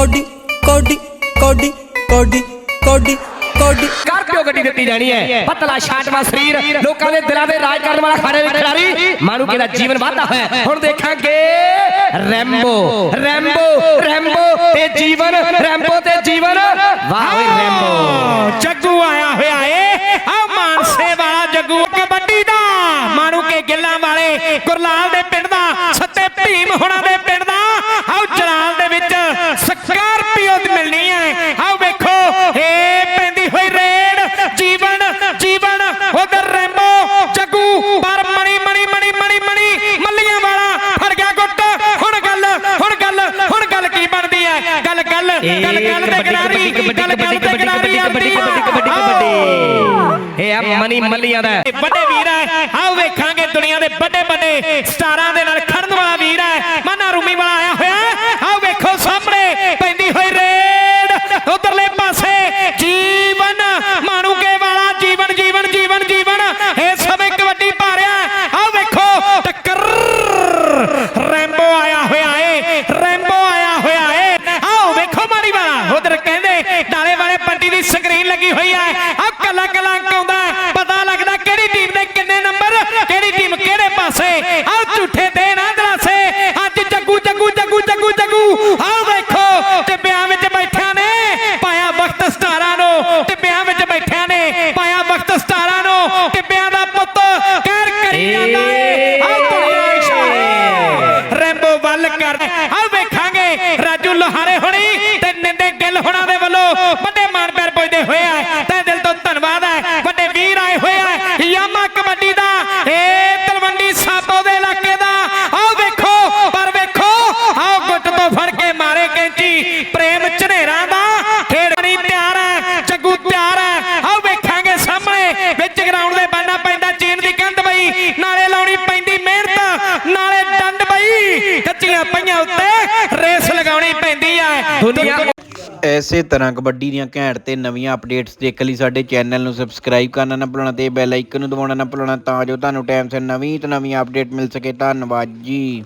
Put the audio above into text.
Cody ਕੋਡੀ ਕੋਡੀ ਕੋਡੀ ਕੋਡੀ ਕੋਡੀ। ਸਕਾਰਪੀਓ ਗੱਡੀ ਦਿੱਤੀ ਜਾਣੀ ਹੈ? ਪਤਲਾ ਛਾਟਵਾ ਸਰੀਰ ਲੋਕਾਂ ਦੇ ਦਿਲਾਂ ਦੇ ਰਾਜ ਕਰਨ ਵਾਲਾ ਖਾਣੇ ਦੇ ਖਿਡਾਰੀ। ਮਾਨੂਕੇ ਦਾ ਜੀਵਨ ਵਾਧਾ ਹੋਇਆ। ਹੁਣ ਦੇਖਾਂਗੇ। ਰੈਂਬੋ ਰੈਂਬੋ ਰੈਂਬੋ ਤੇ ਜੀਵਨ ਰੈਂਬੋ ਤੇ ਜੀਵਨ। ਵਾਹ ਓਏ ਰੈਂਬੋ। ਜੱਗੂ ਆਇਆ ਹੋਇਆ ਏ। ਆ ਮਾਨਸੇ ਵਾਲਾ ਜੱਗੂ ਕਬੱਡੀ ਦਾ। ਮਾਣੂ ਕੇ ਗਿੱਲਾਂ ਵਾਲੇ ਗੁਰਲਾਲ ਦੇ ਪਿੰਡ ਦਾ। ਸੱਤੇ ਭੀਮ ਹੁਣਾਂ ਦੇ ਪਿੰਡ ਦਾ ਆਓ ਜਲਾਲ ਦੇ ਵਿੱਚ ਸਕਾਰਪੀਓ ਦੀ ਮਿਲਣੀ ਹੈ ਆਓ ਵੇਖੋ ਏ ਪੈਂਦੀ ਹੋਈ ਰੇਡ ਜੀਵਨ ਜੀਵਨ ਉਧਰ ਰੈਂਬੋ ਜੱਗੂ ਪਰ ਮਣੀ ਮਣੀ ਮਣੀ ਮਣੀ ਮਣੀ ਮੱਲੀਆਂ ਵਾਲਾ ਫੜ ਗਿਆ ਗੁੱਟ ਹੁਣ ਗੱਲ ਹੁਣ ਗੱਲ ਹੁਣ ਗੱਲ ਕੀ ਬਣਦੀ ਹੈ ਗੱਲ ਗੱਲ ਗੱਲ ਗੱਲ ਤੇ ਕਿਨਾਰੀ ਗੱਲ ਗੱਲ ਤੇ ਕਿਨਾਰੀ ਆਉਂਦੀ ਇਹ ਆ ਮਨੀ ਮੱਲੀਆਂ ਦਾ। ਵੱਡੇ ਵੀਰ ਹੈ ਆਓ ਵੇਖਾਂਗੇ ਦੁਨੀਆ ਦੇ ਵੱਡੇ ਵੱਡੇ ਸਟਾਰਾਂ ਦੇ ਨਾਲ ਖੜਨ ਵਾਲਾ ਵੀਰ ਹੈ। ਮਾਨਾ ਰੂਮੀ ਵਾਲਾ ਆਇਆ ਹੋਇਆ ਹੈ। ਆਓ ਵੇਖੋ ਸਾਹਮਣੇ ਪੈਂਦੀ ਹੋਈ ਰੇਡ ਉਧਰਲੇ ਪਾਸੇ ਜੀਵਨ ਮਾਣੂਕੇ ਵਾਲਾ ਜੀਵਨ ਜੀਵਨ ਜੀਵਨ ਜੀਵਨ ਇਹ ਸਮੇਂ ਕਬੱਡੀ ਪਾ ਰਿਹਾ ਹੈ। ਆਓ ਵੇਖੋ ਟੱਕਰ ਰੈਂਬੋ ਆਇਆ ਹੋਇਆ ਏ ਰੈਂਬੋ ਆਇਆ ਹੋਇਆ ਏ ਆਓ ਵੇਖੋ ਮਾੜੀ ਵਾਲਾ ਉਧਰ ਕਹਿੰਦੇ ਡਾਲੇ ਵਾਲੇ ਪੱਟੀ ਦੀ ਸਕਰੀਨ ਲੱਗੀ ਹੋਈ ਹੈ। ਆ ਕੱਲਾ ਕੱਲਾ ਅੰਕ ਆਉਂਦਾ ਪਤਾ ਲੱਗਦਾ ਕਿਹੜੀ ਟੀਮ ਦੇ ਕਿੰਨੇ ਨੰਬਰ ਕਿਹੜੀ ਟੀਮ ਕਿਹੜੇ ਪਾਸੇ। ਆਓ ਝੂਠੇ ਦੇ ਨਾ ਦਰਾਸੇ। ਅੱਜ ਜੱਗੂ ਜੱਗੂ ਜੱਗੂ ਜੱਗੂ ਜੱਗੂ। ਆਓ ਵੇਖੋ ਟਿੱਬਿਆਂ ਵਿੱਚ ਬੈਠਿਆਂ ਨੇ ਪਾਇਆ ਵਕਤ ਸਟਾਰਾਂ ਨੂੰ। ਟਿੱਬਿਆਂ ਵਿੱਚ ਬੈਠਿਆਂ ਨੇ ਪਾਇਆ ਵਕਤ ਸਟਾਰਾਂ ਨੂੰ। ਟਿੱਬਿਆਂ ਦਾ ਪੁੱਤ ਕਹਿਰ ਕਰੀ ਜਾਂਦਾ ਏ। ਆਓ ਦੁਨੀਆ ਇਸ਼ਾਰੇ। ਰੈਂਬੋ ਵੱਲ ਕਰ। ਆਓ ਵੇਖਾਂਗੇ। ਰਾਜੂ ਲੋਹਾਰੇ ਹੋਣੀ ਤੇ ਨਿੰਦੇ ਗਿੱਲ ਹੋਣਾ ਦੇ ਵੱਲੋਂ ਵੱਡੇ ਮਾਣ ਪਿਆਰ ਪੁੱਜਦੇ ਹੋਏ ਆ ਤੇ ਦਿਲ ਤੋਂ ਧੰਨਵਾਦ ਹੈ ਵੱਡੇ ਵੀਰ ਆਏ ਹੋਏ ਆ ਯਾਮਾ ਕਬੱਡੀ ਦਾ ਇਹ ਤਲਵੰਡੀ ਸਾਬੋ ਦੇ ਇਲਾਕੇ ਦਾ ਆਓ ਵੇਖੋ ਪਰ ਵੇਖੋ ਆਓ ਗੁੱਟ ਤੋਂ ਫੜ ਕੇ ਮਾਰੇ ਕੈਂਚੀ ਪ੍ਰੇਮ ਝਨੇਰਾਂ ਦਾ ਖੇਡਣੀ ਤਿਆਰ ਹੈ ਜੱਗੂ ਤਿਆਰ ਹੈ ਆਓ ਵੇਖਾਂਗੇ ਸਾਹਮਣੇ ਵਿੱਚ ਗਰਾਊਂਡ ਦੇ ਬਾਨਾ ਪੈਂਦਾ ਚੀਨ ਦੀ ਕੰਧ ਬਈ ਨਾਲੇ ਲਾਉਣੀ ਪੈਂਦੀ ਮਿਹਨਤ ਨਾਲੇ ਡੰਡ ਬਈ ਕੱਚੀਆਂ ਉੱਤੇ ਰੇਸ ਲਗਾਉਣੀ ਪੈਂਦੀ ਹੈ ਦੁਨੀਆ ਐਸੇ ਤਰ੍ਹਾਂ ਕਬੱਡੀ ਦੀਆਂ ਘੈਂਟ ਤੇ ਨਵੀਆਂ ਅਪਡੇਟਸ ਦੇਖਣ ਲਈ ਸਾਡੇ ਚੈਨਲ ਨੂੰ ਸਬਸਕ੍ਰਾਈਬ ਕਰਨਾ ਨਾ ਭੁੱਲਣਾ ਤੇ ਬੈਲ ਆਈਕਨ ਨੂੰ ਦਬਾਉਣਾ ਨਾ ਭੁੱਲਣਾ ਤਾਂ ਜੋ ਤੁਹਾਨੂੰ ਟਾਈਮ ਸਿਰ ਨਵੀਂ ਤੋਂ ਨਵੀਂ ਅਪਡੇਟ ਮਿਲ ਸਕੇ। ਧੰਨਵਾਦ ਜੀ।